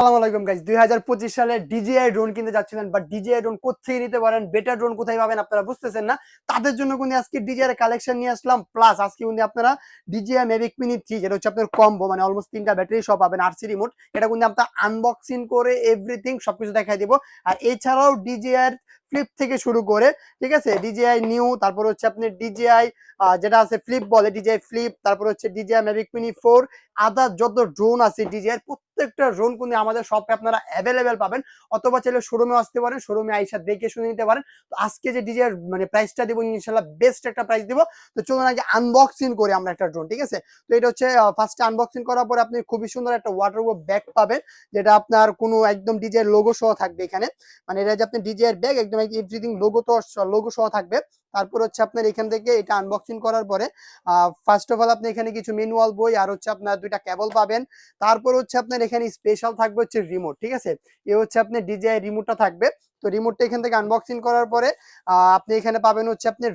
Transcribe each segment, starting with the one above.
আসসালামু গাইজ দুই হাজার পঁচিশ সালে ডিজিআই ড্রোন কিনতে যাচ্ছিলেন বাট ডিজিআই ড্রোন নিতে পারেন বেটার ড্রোন কোথায় পাবেন আপনারা বুঝতেছেন না তাদের জন্য কিন্তু আজকে ডিজিআই কালেকশন নিয়ে আসলাম প্লাস আজকে কিন্তু আপনারা ডিজিআই মেভিক মিনি থ্রি যেটা হচ্ছে আপনার কম্বো মানে অলমোস্ট তিনটা ব্যাটারি সব পাবেন রিমোট এটা কিন্তু আপনার আনবক্সিং করে এভরিথিং সবকিছু দেখাই দিব আর এছাড়াও ডিজিআই ফ্লিপ থেকে শুরু করে ঠিক আছে ডিজিআই নিউ তারপর হচ্ছে আপনি ডিজিআই যেটা আছে ফ্লিপ বলে ডিজিআই ফ্লিপ তারপর হচ্ছে DJI Mavic Mini four other যত ড্রোন আছে ডিজিআই প্রত্যেকটা ড্রোন কিন্তু আমাদের শপে আপনারা অ্যাভেলেবেল পাবেন। অথবা চাইলে শোরুমে আসতে পারেন শোরুমে আইসা দেখে শুনে নিতে পারেন। তো আজকে যে ডিজিআই মানে প্রাইসটা দিব, ইনশাল্লাহ বেস্ট একটা প্রাইস দিব। তো চলুন আগে আনবক্সিং করি আমরা একটা ড্রোন ঠিক আছে? তো এটা হচ্ছে ফার্স্টে আনবক্সিং করার পরে আপনি খুবই সুন্দর একটা ওয়াটার ব্যাগ পাবেন, যেটা আপনার কোনো একদম ডিজিআই লোগো সহ থাকবে এখানে। মানে এটা যে আপনি ডিজিআই ব্যাগ একদম এভরিথিং লোগো তো লোগো সহ থাকবে। তারপর হচ্ছে আপনার এখান থেকে এটা আনবক্সিং করার পরে ফার্স্ট অফ অল আপনি এখানে কিছু ম্যানুয়াল বই আর হচ্ছে আপনার দুইটা কেবল পাবেন। তারপর হচ্ছে আপনার এখানে স্পেশাল থাকবে হচ্ছে রিমোট ঠিক আছে? এ হচ্ছে আপনার ডিজিআই রিমোটটা থাকবে। তো রিমোটটা এখান থেকে আনবক্সিং করার পরে আপনি এখানে পাবেন হচ্ছে আপনার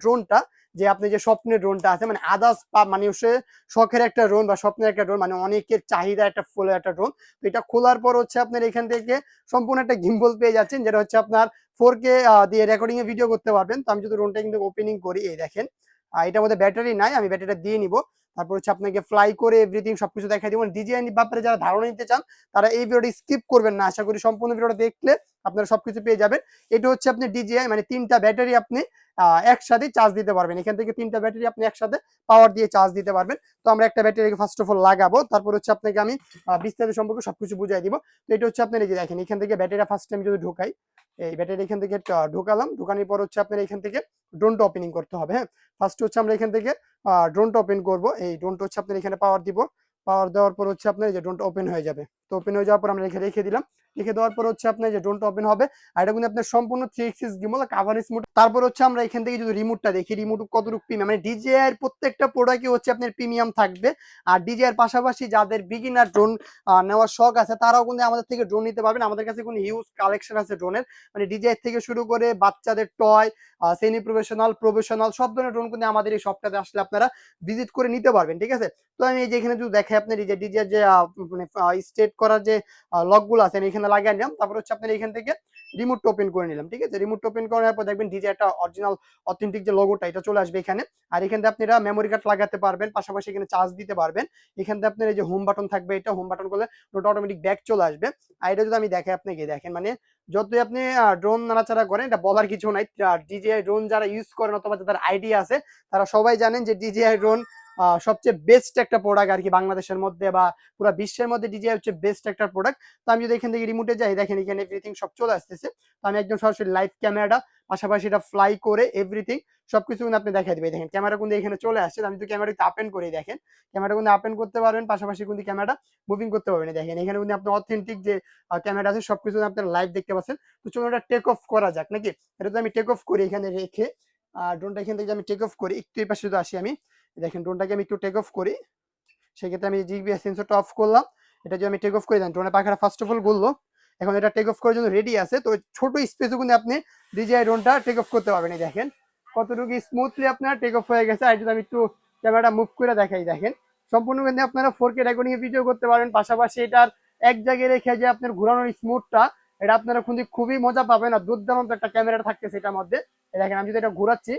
ড্রোনটা যে আপনি যে স্বপ্নের ড্রোনটা আছে মানে আদার্স মানে হচ্ছে শখের একটা ড্রোন বা স্বপ্নের একটা ড্রোন মানে অনেকের চাহিদা একটা ফুলের একটা ড্রোন। তো এটা খোলার পর হচ্ছে আপনার এখান থেকে সম্পূর্ণ একটা গিম্বল পেয়ে যাচ্ছেন, যেটা হচ্ছে আপনার ফোর কে দিয়ে রেকর্ডিং এ ভিডিও করতে পারবেন। তো আমি যদি ড্রোনটা কিন্তু ওপেনিং করি, এই দেখেন। এটার মধ্যে ব্যাটারি নাই, আমি ব্যাটারিটা দিয়ে নিব। তারপর হচ্ছে আপনাকে ফ্লাই করে এভরিথিং সবকিছু দেখাই দিব। ডিজাইন ব্যাপারে যারা ধারণা নিতে চান, তারা এই ভিডিওটি স্কিপ করবেন না। আশা করি সম্পূর্ণ ভিডিওটা দেখলে আপনারা সবকিছু পেয়ে যাবেন। এটা হচ্ছে আপনি ডিজিআই মানে তিনটা ব্যাটারি আপনি একসাথে চার্জ দিতে পারবেন। এখান থেকে তিনটা ব্যাটারি আপনি একসাথে পাওয়ার দিয়ে চার্জ দিতে পারবেন। তো আমরা একটা ব্যাটারি ফার্স্ট অফ অল লাগাবো। তারপর হচ্ছে আপনাকে আমি বিস্তারিত সম্পর্কে সবকিছু বুঝাই দিব। তো এটা হচ্ছে আপনার এই যে দেখেন, এখান থেকে ব্যাটারিটা ফার্স্ট টাইম যদি ঢোকাই, এই ব্যাটারি এখান থেকে ঢোকালাম। ঢোকানোর পর হচ্ছে আপনার এখান থেকে ড্রোনটা ওপেনিং করতে হবে হ্যাঁ? ফার্স্ট হচ্ছে আমরা এখান থেকে ড্রোনটা ওপেন করব। এই ড্রোনটা হচ্ছে আপনার এখানে পাওয়ার দিব। পাওয়ার দেওয়ার পর হচ্ছে আপনার এই যে ড্রোনটা ওপেন হয়ে যাবে। তো ওপেন হয়ে যাওয়ার পর আমরা রেখে দিলাম। রেখে দেওয়ার পর হচ্ছে আপনার যে ড্রোনটা ওপেন হবে, আর এটা কিন্তু আপনার সম্পূর্ণ three axis gimbal coverage mode তারপর হচ্ছে আমরা এখান থেকে যদি রিমোটটা দেখি রিমোট কতটুকু প্রিমিয়াম মানে ডিজিআই প্রত্যেকটা প্রোডাক্টই হচ্ছে আপনার প্রিমিয়াম থাকবে। আর ডিজিআই পাশাপাশি যাদের বিগিনার ড্রোন নেওয়ার শখ আছে, তারাও কিন্তু আমাদের থেকে ড্রোন নিতে পারবেন। আমাদের কাছে কোনো হিউজ কালেকশন আছে ড্রোনের মানে ডিজিআই থেকে শুরু করে বাচ্চাদের টয় সেমি প্রফেশনাল প্রফেশনাল সব ধরনের ড্রোন কিন্তু আমাদের এই শপটাতে আসলে আপনারা ভিজিট করে নিতে পারবেন, ঠিক আছে? তো আমি এই যে এখানে যদি দেখে আপনার ডিজিআই যে মানে স্টেট করার যে লকগুলো আছে এখানে লাগিয়ে নিলাম তারপর হচ্ছে আপনার এখান থেকে রিমোট ওপেন করে নিলাম, ঠিক আছে? রিমোট ওপেন করার পর দেখবেন ডিজে একটা অরিজিনাল অথেন্টিক যে লোগোটা এটা চলে আসবে এখানে। আর এখান থেকে আপনারা মেমোরি কার্ড লাগাতে পারবেন, পাশাপাশি এখানে চার্জ দিতে পারবেন। এখান থেকে আপনার এই যে হোম বাটন থাকবে এটা হোম বাটন করলে ওটা অটোমেটিক ব্যাক চলে আসবে। আর এটা যদি আমি দেখে আপনাকে, দেখেন মানে যতই আপনি ড্রোন নাড়াচাড়া করেন, এটা বলার কিছু নাই। ডিজিআই ড্রোন যারা ইউজ করেন অথবা যাদের আইডিয়া আছে, তারা সবাই জানেন যে ডিজিআই ড্রোন সবচেয়ে বেস্ট একটা প্রোডাক্ট আর কি বাংলাদেশের মধ্যে বা পুরো বিশ্বের মধ্যে ডিজিআই হচ্ছে বেস্ট একটা প্রোডাক্ট তো আমি যদি এখান থেকে রিমোটে যাই, দেখেন এখানে এভরিথিং সব চলে আসতেছে। তো আমি একদম সরাসরি লাইভ ক্যামেরাটা পাশাপাশি এটা ফ্লাই করে এভরিথিং সবকিছু কিন্তু আপনি দেখাই দেবে দেখেন ক্যামেরা কিন্তু এখানে চলে আসছে, তো আমি যদি ক্যামেরাটা আপেন করে দেখেন। ক্যামেরা কিন্তু আপেন করতে পারবেন, পাশাপাশি কিন্তু ক্যামেরাটা মুভিং করতে পারবেন। দেখেন এখানে কিন্তু আপনি অথেন্টিক যে ক্যামেরা আছে, সবকিছু আপনার লাইভ দেখতে পাচ্ছেন। তো চলুন এটা টেক অফ করা যাক, নাকি? এটা তো আমি টেক অফ করি এখানে রেখে আর ড্রোনটা এখান থেকে আমি টেক অফ করি, একটু এই পাশে যদি আসি আমি দেখেন ড্রোনটাকে আমি একটু টেক অফ করি। সেক্ষেত্রে আমি জিপিএস সেন্সরটা অফ করলাম, এটা যদি আমি টেক অফ করে দেন ড্রোনের পাখাটা ফার্স্ট অফ অল বলল এখন এটা টেক অফ করার জন্য রেডি আছে। তো ছোট স্পেসও কিন্তু আপনি ডিজিআই ড্রোনটা টেক অফ করতে পারবেন। দেখেন, কতটুকু স্মুথলি আপনার টেক অফ হয়ে গেছে। আর যদি আমি একটু ক্যামেরাটা মুভ করে দেখাই, দেখেন, সম্পূর্ণ কিন্তু আপনারা ফোর কে রেকর্ডিং এ ভিডিও করতে পারেন পাশাপাশি এটার এক জায়গায় রেখে যে আপনার ঘোরানোর স্মুথটা এটা আপনারা কিন্তু খুবই মজা পাবেন। আর দুর্দান্ত একটা ক্যামেরা থাকতেছে এটার মধ্যে। দেখেন, আমি যদি এটা ঘোরাচ্ছি,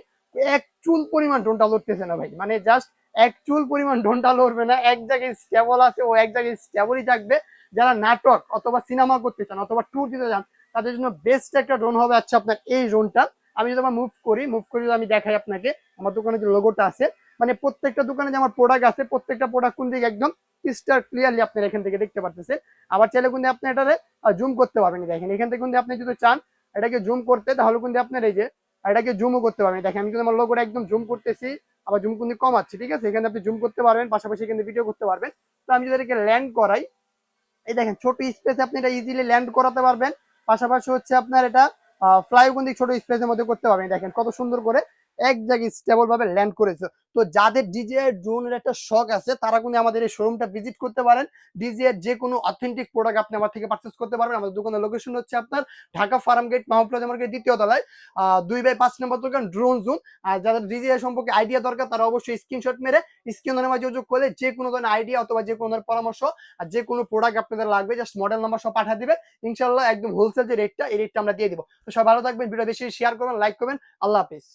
এক চুল পরিমাণ ড্রোনটা লড়তেছে না ভাই। মানে জাস্ট এক চুল পরিমাণ ড্রোনটা লড়বে না, এক জায়গায় স্টেবল আছে ও এক জায়গায় স্টেবলই থাকবে। যারা নাটক অথবা সিনেমা করতে চান অথবা ট্যুর দিতে চান, তাদের জন্য বেস্ট একটা ড্রোন হবে আচ্ছা আপনার এই ড্রোনটা আমি যদি আমার মুভ করি মুভ করে আমি দেখাই আপনাকে, আমার দোকানে যে লোগোটা আছে মানে প্রত্যেকটা দোকানে যে আমার প্রোডাক্ট আছে, প্রত্যেকটা প্রোডাক্ট কোন দিকে একদম ক্রিস্টাল ক্লিয়ারলি আপনারা এখান থেকে দেখতে পারতেছেন আবার চাইলে কিন্তু আপনি এটারে জুম করতে পারবেন দেখেন। এখান থেকে কিন্তু আপনি যদি চান, এটাকে জুম করতে, তাহলে কিন্তু আপনার এই যে এটাকে জুমও করতে পারবেন। দেখেন, আমি কিন্তু আমার লোকটা একদম জুম করতেছি, আবার জুম কিন্তু কমাচ্ছি, ঠিক আছে? এখানে আপনি জুম করতে পারবেন, পাশাপাশি এখানে ভিডিও করতে পারবেন। তো আমি যদি এটাকে ল্যান্ড করাই, এই দেখেন, ছোট স্পেসে আপনি এটা ইজিলি ল্যান্ড করাতে পারবেন। পাশাপাশি হচ্ছে আপনার এটা ফ্লাই কিন্তু ছোট স্পেসের মধ্যে করতে পারবেন। দেখেন, কত সুন্দর করে এক জায়গায় স্টেবল ভাবে ল্যান্ড করেছে। তো যাদের ডিজিআই ড্রোনের একটা শখ আছে, তারা কিন্তু আমাদের এই শোরুমটা ভিজিট করতে পারেন। ডিজিআই যে কোনো অথেন্টিক প্রোডাক্ট আপনি আমার থেকে পারচেস করতে পারবেন। আমাদের দোকানের লোকেশন হচ্ছে আপনার ঢাকা ফার্ম গেট মাহপ্লাজা মার্কেট দ্বিতীয় তলায়। দুই বাই পাঁচ নম্বর দোকান ড্রোন জোন আর যাদের ডিজিআই সম্পর্কে আইডিয়া দরকার, তারা অবশ্যই স্ক্রিনশট মেরে স্ক্রিনের মাঝে যোগাযোগ করলে যে কোনো ধরনের আইডিয়া অথবা যে কোনো ধরনের পরামর্শ আর যে কোনো প্রোডাক্ট আপনাদের লাগবে জাস্ট মডেল নাম্বার সব পাঠিয়ে দিবে ইনশাল্লাহ একদম হোলসেল যে রেটটা এই রেটটা আমরা দিয়ে দিব। তো সবাই ভালো থাকবেন ভিডিও বেশি শেয়ার করবেন লাইক করবেন। আল্লাহ হাফিজ।